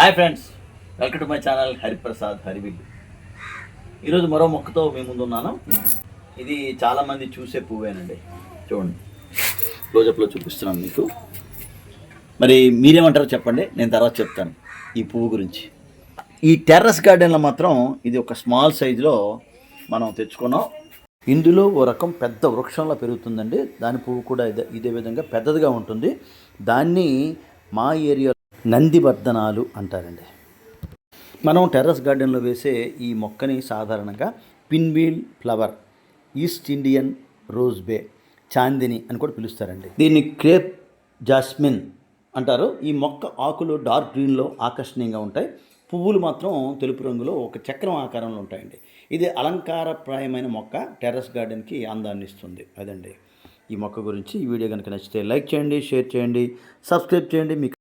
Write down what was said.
Hi friends welcome to my channel Hariprasad Harivillu ఈరోజు మరో మొక్కతో మీ ముందున్నాను ఇది చాలామంది చూసే పువ్వేనండి. చూడండి. క్లోజప్లో చూపిస్తున్నాను మీకు. మరి మీరేమంటారో చెప్పండి నేను తర్వాత చెప్తాను ఈ పువ్వు గురించి. ఈ టెర్రస్ గార్డెన్లో మాత్రం ఇది ఒక స్మాల్ సైజులో మనం తెచ్చుకున్నాం. ఇందులో ఓ రకం పెద్ద వృక్షంలో పెరుగుతుందండి. దాని పువ్వు కూడా ఇదే ఇదే విధంగా పెద్దదిగా ఉంటుంది. దాన్ని మా ఏరియా నందివర్ధనాలు అంటారండి. మనం టెర్రస్ గార్డెన్లో వేసే ఈ మొక్కని సాధారణంగా pinwheel flower East Indian rose bay Chandini అని కూడా పిలుస్తారండి. దీన్ని క్రేప్ జాస్మిన్ అంటారు. ఈ మొక్క ఆకులు డార్క్ గ్రీన్లో ఆకర్షణీయంగా ఉంటాయి. పువ్వులు మాత్రం తెలుపు రంగులో ఒక చక్రం ఆకారంలో ఉంటాయండి. ఇది అలంకారప్రాయమైన మొక్క టెర్రస్ గార్డెన్కి అందాన్ని ఇస్తుంది. అదండి. ఈ మొక్క గురించి ఈ వీడియో కనుక నచ్చితే లైక్ చేయండి షేర్ చేయండి సబ్స్క్రైబ్ చేయండి. మీకు